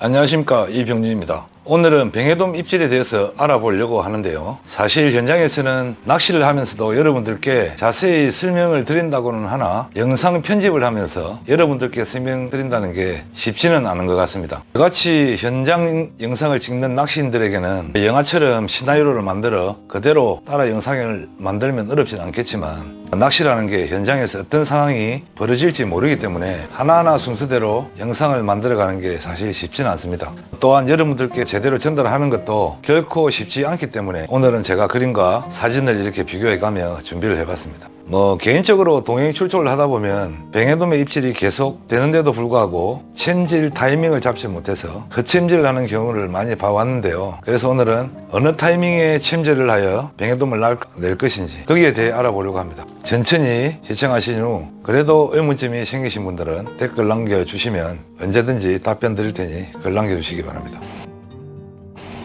안녕하십니까 이병준입니다. 오늘은 뱅해돔 입질에 대해서 알아보려고 하는데요. 사실 현장에서는 낚시를 하면서도 여러분들께 자세히 설명을 드린다고는 하나 영상 편집을 하면서 여러분들께 설명드린다는 게 쉽지는 않은 것 같습니다. 저같이 현장 영상을 찍는 낚시인들에게는 영화처럼 시나리오를 만들어 그대로 따라 영상을 만들면 어렵진 않겠지만 낚시라는 게 현장에서 어떤 상황이 벌어질지 모르기 때문에 하나하나 순서대로 영상을 만들어가는 게 사실 쉽지는 않습니다. 또한 여러분들께 제대로 전달하는 것도 결코 쉽지 않기 때문에 오늘은 제가 그림과 사진을 이렇게 비교해가며 준비를 해봤습니다. 뭐 개인적으로 동행 출조를 하다 보면 뱅에돔의 입질이 계속 되는데도 불구하고 챔질 타이밍을 잡지 못해서 헛챔질을 하는 경우를 많이 봐왔는데요. 그래서 오늘은 어느 타이밍에 챔질을 하여 날- 낼 것인지 거기에 대해 알아보려고 합니다. 천천히 시청하신 후 그래도 의문점이 생기신 분들은 댓글 남겨주시면 언제든지 답변 드릴 테니 글 남겨주시기 바랍니다.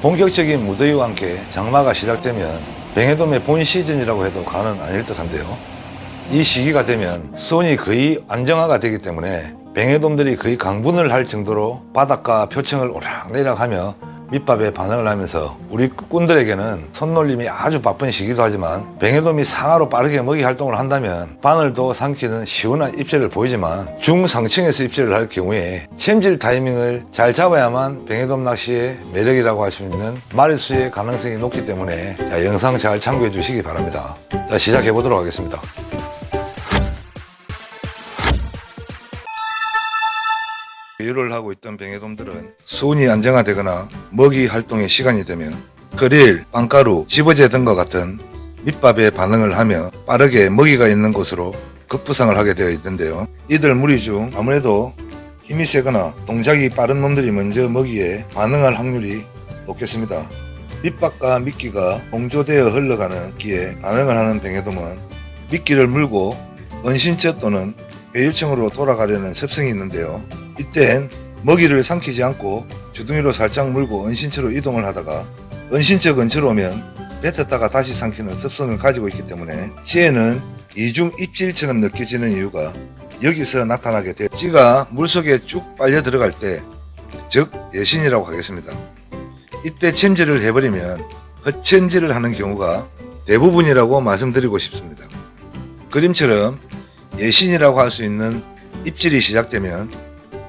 본격적인 무더위와 함께 장마가 시작되면 뱅에돔의 본 시즌이라고 해도 과언은 아닐 듯한데요. 이 시기가 되면 수온이 거의 안정화가 되기 때문에 뱅에돔들이 거의 강분을 할 정도로 바닷가 표층을 오락내락 하며 밑밥에 반응을 하면서 우리 꾼들에게는 손놀림이 아주 바쁜 시기도 하지만 뱅에돔이 상하로 빠르게 먹이 활동을 한다면 바늘도 삼키는 시원한 입질을 보이지만 중상층에서 입질을 할 경우에 챔질 타이밍을 잘 잡아야만 뱅에돔 낚시의 매력이라고 할 수 있는 마리수의 가능성이 높기 때문에 자, 영상 잘 참고해 주시기 바랍니다. 자, 시작해 보도록 하겠습니다. 배유를 하고 있던 뱅에돔들은 수온이 안정화되거나 먹이 활동의 시간이 되면 그릴, 빵가루, 집어제 등과 같은 밑밥에 반응을 하며 빠르게 먹이가 있는 곳으로 급부상을 하게 되어 있는데요. 이들 무리 중 아무래도 힘이 세거나 동작이 빠른 놈들이 먼저 먹이에 반응할 확률이 높겠습니다. 밑밥과 미끼가 공조되어 흘러가는 기에 반응을 하는 뱅에돔은 미끼를 물고 은신처 또는 배유층으로 돌아가려는 습성이 있는데요. 이땐 먹이를 삼키지 않고 주둥이로 살짝 물고 은신처로 이동을 하다가 은신처 근처로 오면 뱉었다가 다시 삼키는 습성을 가지고 있기 때문에 찌에는 이중 입질처럼 느껴지는 이유가 여기서 나타나게 돼 찌가 물속에 쭉 빨려 들어갈 때 즉 예신이라고 하겠습니다. 이때 챔질을 해버리면 헛챔질을 하는 경우가 대부분이라고 말씀드리고 싶습니다. 그림처럼 예신이라고 할 수 있는 입질이 시작되면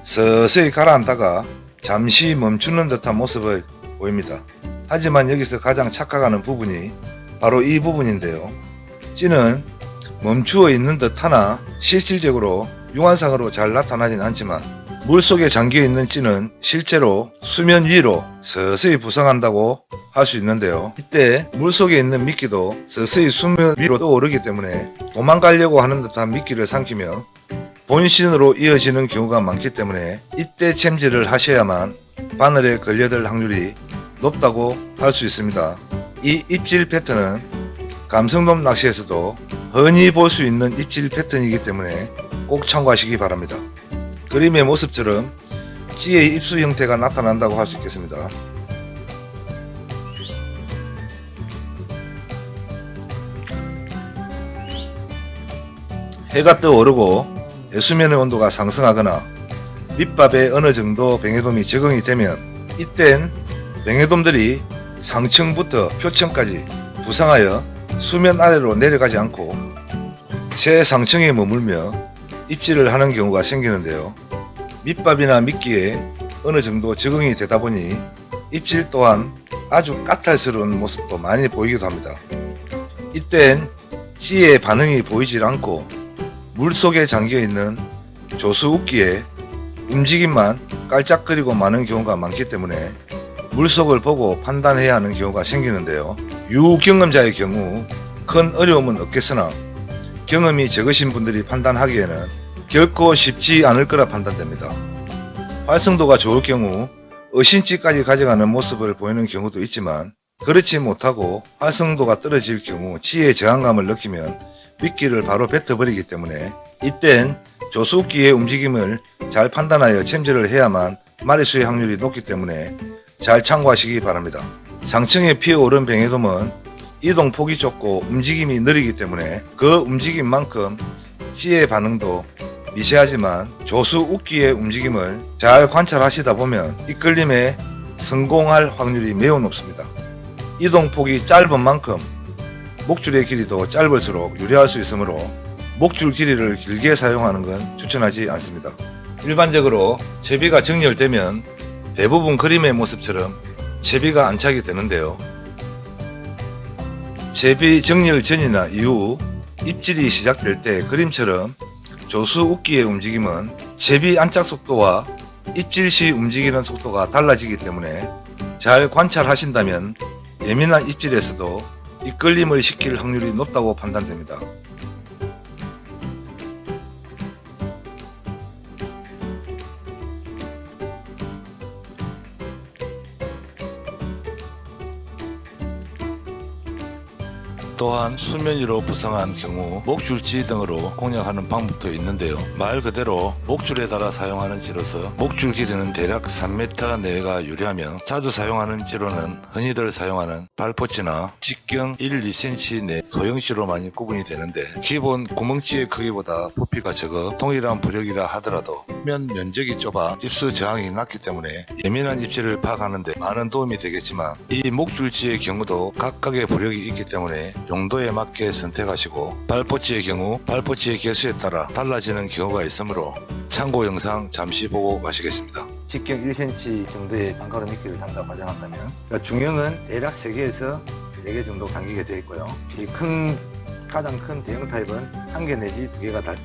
서서히 가라앉다가 잠시 멈추는 듯한 모습을 보입니다. 하지만 여기서 가장 착각하는 부분이 바로 이 부분인데요. 찌는 멈추어 있는 듯 하나 실질적으로 유한상으로 잘 나타나진 않지만 물속에 잠겨 있는 찌는 실제로 수면 위로 서서히 부상한다고 할 수 있는데요. 이때 물속에 있는 미끼도 서서히 수면 위로 떠오르기 때문에 도망가려고 하는 듯한 미끼를 삼키며 본신으로 이어지는 경우가 많기 때문에 이때 챔질을 하셔야만 바늘에 걸려들 확률이 높다고 할 수 있습니다. 이 입질 패턴은 감성돔 낚시에서도 흔히 볼 수 있는 입질 패턴이기 때문에 꼭 참고하시기 바랍니다. 그림의 모습처럼 찌의 입수 형태가 나타난다고 할 수 있겠습니다. 해가 떠오르고 해 수면의 온도가 상승하거나 밑밥에 어느 정도 뱅에돔이 적응이 되면 이땐 뱅에돔들이 상층부터 표층까지 부상하여 수면 아래로 내려가지 않고 최상층에 머물며 입질을 하는 경우가 생기는데요. 밑밥이나 미끼에 어느 정도 적응이 되다 보니 입질 또한 아주 까탈스러운 모습도 많이 보이기도 합니다. 이땐 찌의 반응이 보이질 않고 물속에 잠겨 있는 조수웃기에 움직임만 깔짝거리고 마는 경우가 많기 때문에 물속을 보고 판단해야 하는 경우가 생기는데요. 유경험자의 경우 큰 어려움은 없겠으나 경험이 적으신 분들이 판단하기에는 결코 쉽지 않을 거라 판단됩니다. 활성도가 좋을 경우 어신치까지 가져가는 모습을 보이는 경우도 있지만 그렇지 못하고 활성도가 떨어질 경우 치의 저항감을 느끼면 미끼를 바로 뱉어버리기 때문에 이땐 조수기의 움직임을 잘 판단하여 챔질을 해야만 마리수의 확률이 높기 때문에 잘 참고하시기 바랍니다. 상층에 피어오른 뱅에돔은 이동 폭이 좁고 움직임이 느리기 때문에 그 움직임만큼 찌의 반응도 미세하지만 조수 웃기의 움직임을 잘 관찰하시다 보면 이끌림에 성공할 확률이 매우 높습니다. 이동폭이 짧은 만큼 목줄의 길이도 짧을수록 유리할 수 있으므로 목줄 길이를 길게 사용하는 건 추천하지 않습니다. 일반적으로 채비가 정렬되면 대부분 그림의 모습처럼 채비가 안착이 되는데요. 채비 정렬 전이나 이후 입질이 시작될 때 그림처럼 조수 웃기의 움직임은 채비 안착 속도와 입질 시 움직이는 속도가 달라지기 때문에 잘 관찰하신다면 예민한 입질에서도 이끌림을 시킬 확률이 높다고 판단됩니다. 또한 수면 위로 부상한 경우 목줄지 등으로 공략하는 방법도 있는데요. 말 그대로 목줄에 달아 사용하는 지로서 목줄 길이는 대략 3m 내외가 유리하며 자주 사용하는 지로는 흔히들 사용하는 발포치나 직경 1, 2cm 내 소형지로 많이 구분이 되는데 기본 구멍지의 크기보다 부피가 적어 동일한 부력이라 하더라도 면 면적이 좁아 입수 저항이 낮기 때문에 예민한 입질을 파악하는데 많은 도움이 되겠지만 이 목줄지의 경우도 각각의 부력이 있기 때문에 용도에 맞게 선택하시고 발포치의 경우 발포치의 개수에 따라 달라지는 경우가 있으므로 참고 영상 잠시 보고 가시겠습니다. 직경 1cm 정도의 빵가루 미끼를 단다고 가정한다면 그러니까 중형은 대략 3개에서 4개 정도 당기게 되어 있고요. 이 큰 가장 큰 대형 타입은 1개 내지 2개가 달,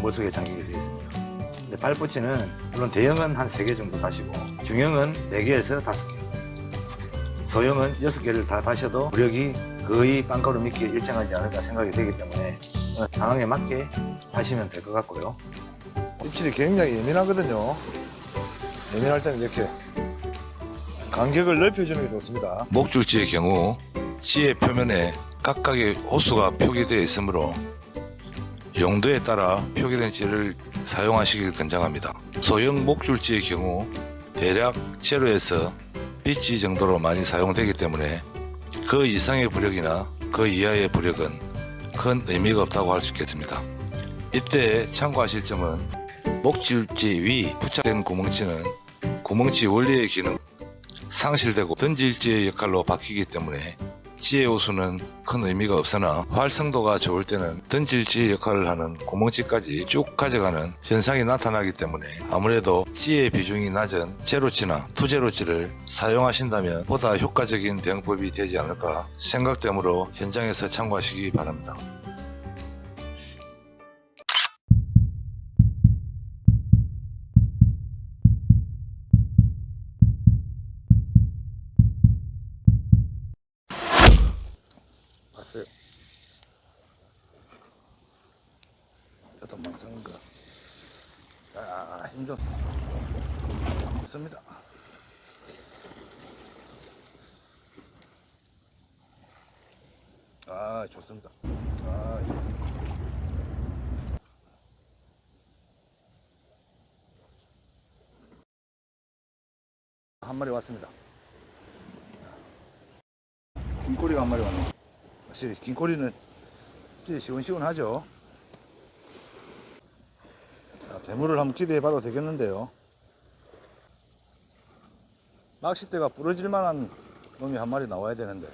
몰속에 잠기게 되어 있습니다. 근데 발포치는 물론 대형은 한 3개 정도 다시고 중형은 4개에서 5개 소형은 6개를 다 다셔도 무력이 거의 빵가루 미끼에 일정하지 않을까 생각이 되기 때문에 어, 상황에 맞게 하시면 될 것 같고요. 입질이 굉장히 예민하거든요. 예민할 때는 이렇게 간격을 넓혀주는 게 좋습니다. 목줄지의 경우 지의 표면에 각각의 호수가 표기되어 있으므로 용도에 따라 표기된 지를 사용하시길 권장합니다. 소형 목줄지의 경우 대략 제로에서 비치 정도로 많이 사용되기 때문에 그 이상의 부력이나 그 이하의 부력은 큰 의미가 없다고 할 수 있겠습니다. 이때 참고하실 점은 목줄지 위 부착된 구멍치는 구멍치 원리의 기능 상실되고 던질지의 역할로 바뀌기 때문에 지의 호수는 큰 의미가 없으나 활성도가 좋을 때는 던질지 역할을 하는 구멍치까지 쭉 가져가는 현상이 나타나기 때문에 아무래도 지의 비중이 낮은 제로치나 투제로치를 사용하신다면 보다 효과적인 대응법이 되지 않을까 생각되므로 현장에서 참고하시기 바랍니다. 여덟 망상인 거. 아, 힘 좀. 좋습니다. 아, 좋습니다. 아, 좋습니다. 한 마리 왔습니다. 긴꼬리가 한 마리 왔네. 확실히 긴꼬리는 시원시원하죠. 자, 대물을 한번 기대해 봐도 되겠는데요. 낚싯대가 부러질 만한 놈이 한 마리 나와야 되는데.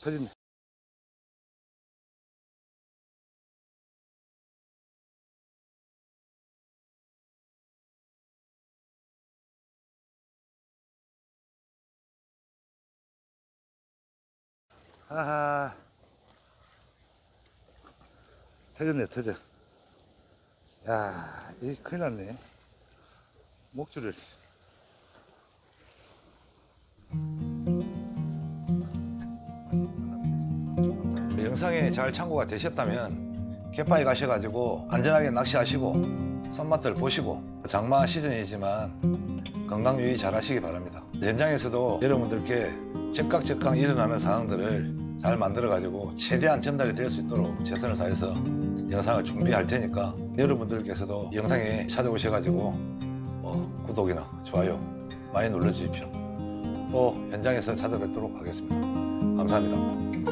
터진네. 하하. 터졌네, 터져. 야, 이 큰일 났네. 목줄을. 영상에 잘 참고가 되셨다면 갯바위 가셔가지고 안전하게 낚시하시고 손맛들 보시고 장마 시즌이지만 건강 유의 잘 하시기 바랍니다. 현장에서도 여러분들께 즉각즉각 일어나는 상황들을 잘 만들어가지고 최대한 전달이 될 수 있도록 최선을 다해서 영상을 준비할 테니까 여러분들께서도 영상에 찾아오셔가지고 뭐 구독이나 좋아요 많이 눌러주십시오. 또 현장에서 찾아뵙도록 하겠습니다. 감사합니다.